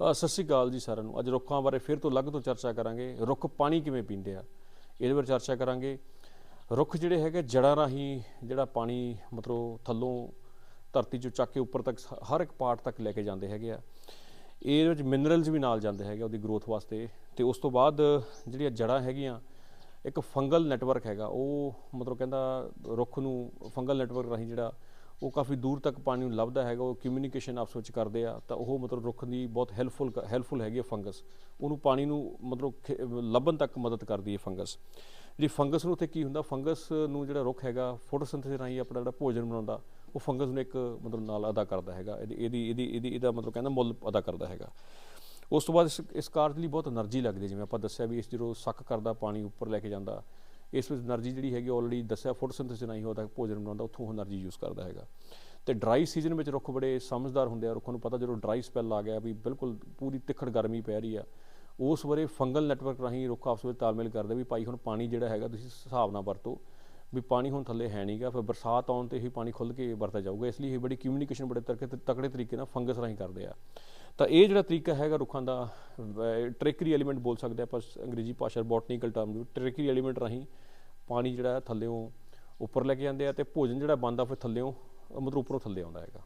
ਸਤਿ ਸ਼੍ਰੀ ਅਕਾਲ ਜੀ ਸਾਰਿਆਂ ਨੂੰ। ਅੱਜ ਰੁੱਖਾਂ ਬਾਰੇ ਫਿਰ ਤੋਂ ਅਲੱਗ ਤੋਂ ਚਰਚਾ ਕਰਾਂਗੇ। ਰੁੱਖ ਪਾਣੀ ਕਿਵੇਂ ਪੀਂਦੇ ਆ, ਇਹਦੇ ਬਾਰੇ ਚਰਚਾ ਕਰਾਂਗੇ। ਰੁੱਖ ਜਿਹੜੇ ਹੈਗੇ, ਜੜਾਂ ਰਾਹੀਂ ਜਿਹੜਾ ਪਾਣੀ ਮਤਲਬ ਥੱਲੋਂ ਧਰਤੀ ਚੋਂ ਚੱਕ ਕੇ ਉੱਪਰ ਤੱਕ ਹਰ ਇੱਕ ਪਾਰਟ ਤੱਕ ਲੈ ਕੇ ਜਾਂਦੇ ਹੈਗੇ ਆ। ਇਹਦੇ ਵਿੱਚ ਮਿਨਰਲਸ ਵੀ ਨਾਲ ਜਾਂਦੇ ਹੈਗੇ ਉਹਦੀ ਗਰੋਥ ਵਾਸਤੇ। ਤੇ ਉਸ ਤੋਂ ਬਾਅਦ ਜਿਹੜੀਆਂ ਜੜਾਂ ਹੈਗੀਆਂ, ਇੱਕ ਫੰਗਲ ਨੈਟਵਰਕ ਹੈਗਾ। ਉਹ ਮਤਲਬ ਕਹਿੰਦਾ ਰੁੱਖ ਨੂੰ ਫੰਗਲ ਨੈਟਵਰਕ ਰਾਹੀਂ ਜਿਹੜਾ ਉਹ ਕਾਫੀ ਦੂਰ ਤੱਕ ਪਾਣੀ ਨੂੰ ਲੱਭਦਾ ਹੈਗਾ, ਉਹ ਕਮਿਊਨੀਕੇਸ਼ਨ ਆਪਸ ਵਿੱਚ ਕਰਦੇ ਆ, ਤਾਂ ਉਹ ਮਤਲਬ ਰੁੱਖ ਦੀ ਬਹੁਤ ਹੈਲਪਫੁਲ ਹੈਲਪਫੁਲ ਹੈਗੀ ਫੰਗਸ ਉਹਨੂੰ ਪਾਣੀ ਨੂੰ ਮਤਲਬ ਲੱਭਣ ਤੱਕ ਮਦਦ ਕਰਦੀ ਹੈ ਫੰਗਸ ਜਿਹੜੀ ਫੰਗਸ ਨੂੰ ਉੱਥੇ ਕੀ ਹੁੰਦਾ ਫੰਗਸ ਨੂੰ ਜਿਹੜਾ ਰੁੱਖ ਹੈਗਾ ਫੋਟੋਸਿੰਥੇਸਿਸ ਰਾਹੀਂ ਆਪਣਾ ਜਿਹੜਾ ਭੋਜਨ ਬਣਾਉਂਦਾ, ਉਹ ਫੰਗਸ ਨੂੰ ਇੱਕ ਮਤਲਬ ਨਾਲ ਅਦਾ ਕਰਦਾ ਹੈਗਾ। ਇਹਦੀ ਇਹਦੀ ਇਹਦੀ, ਇਹਦਾ ਮਤਲਬ ਕਹਿੰਦਾ ਮੁੱਲ ਅਦਾ ਕਰਦਾ ਹੈਗਾ। ਉਸ ਤੋਂ ਬਾਅਦ ਇਸ ਕਾਰਜ ਲਈ ਬਹੁਤ એનર્ਜੀ ਲੱਗਦੀ ਜਿਵੇਂ ਆਪਾਂ ਦੱਸਿਆ ਵੀ ਇਸ ਜਦੋਂ ਸੱਕ ਕਰਦਾ, ਪਾਣੀ ਉੱਪਰ ਲੈ ਕੇ ਜਾਂਦਾ ਇਸ ਵਿੱਚ એનર્ਜੀ ਜਿਹੜੀ ਹੈਗੀ ਆਲਰੇਡੀ ਦੱਸਿਆ ਫੋਟੋਸਿੰਥੈਸਿਸ ਨਹੀਂ ਹੁੰਦਾ ਭੋਜਨ ਬਣਾਉਂਦਾ, ਉੱਥੋਂ એનર્ਜੀ ਯੂਜ਼ ਕਰਦਾ ਹੈਗਾ। ਤੇ ਡਰਾਈ ਸੀਜ਼ਨ ਵਿੱਚ ਰੁੱਖ ਬੜੇ ਸਮਝਦਾਰ ਹੁੰਦੇ ਆ, ਰੁੱਖਾਂ ਨੂੰ ਪਤਾ ਜਦੋਂ ਡਰਾਈ ਸਪੈਲ ਆ ਗਿਆ ਵੀ ਬਿਲਕੁਲ ਪੂਰੀ ਤਿੱਖੜ ਗਰਮੀ ਪੈ ਰਹੀ ਆ, ਉਸ ਬਾਰੇ ਫੰਗਲ ਨੈਟਵਰਕ ਰਾਹੀਂ ਰੁੱਖ ਆਪਸ ਵਿੱਚ ਤਾਲਮੇਲ ਕਰਦੇ ਵੀ ਭਾਈ ਹੁਣ ਪਾਣੀ ਜਿਹੜਾ ਹੈਗਾ ਤੁਸੀਂ ਹਿਸਾਬ ਨਾਲ ਵਰਤੋ, ਵੀ ਪਾਣੀ ਹੁਣ ਥੱਲੇ ਹੈ ਨਹੀਂਗਾ ਫਿਰ ਬਰਸਾਤ ਆਉਣ ਤੇ ਹੀ ਪਾਣੀ ਖੁੱਲ ਕੇ ਵਰਤਿਆ ਜਾਊਗਾ, ਇਸ ਲਈ ਇਹ ਬੜੀ ਕਮਿਊਨੀਕੇਸ਼ਨ ਬੜੇ ਤਕੜੇ ਤਰੀਕੇ ਨਾਲ ਫੰਗਸ ਰਾਹੀਂ ਕਰਦੇ ਆ। ਤਾਂ ਇਹ ਜਿਹੜਾ ਤਰੀਕਾ ਹੈਗਾ ਰੁੱਖਾਂ ਦਾ ਟ੍ਰੇਕਰੀ ਐਲੀਮੈਂਟ ਬੋਲ ਸਕਦੇ ਆਪਾਂ ਅੰਗਰੇਜ਼ੀ ਭਾਸ਼ਾ ਬੋਟਨੀਕਲ ਟਰਮ ਨੂੰ, ਟ੍ਰੇਕਰੀ ਐਲੀਮੈਂਟ ਰਾਹੀਂ ਪਾਣੀ ਜਿਹੜਾ ਹੈ ਉੱਪਰ ਲੈ ਕੇ ਜਾਂਦੇ ਆ ਤੇ ਭੋਜਨ ਜਿਹੜਾ ਬਣਦਾ ਫਿਰ ਥੱਲਿਓਂ, ਮਤਲਬ ਉੱਪਰੋਂ ਥੱਲੇ ਆਉਂਦਾ ਹੈਗਾ।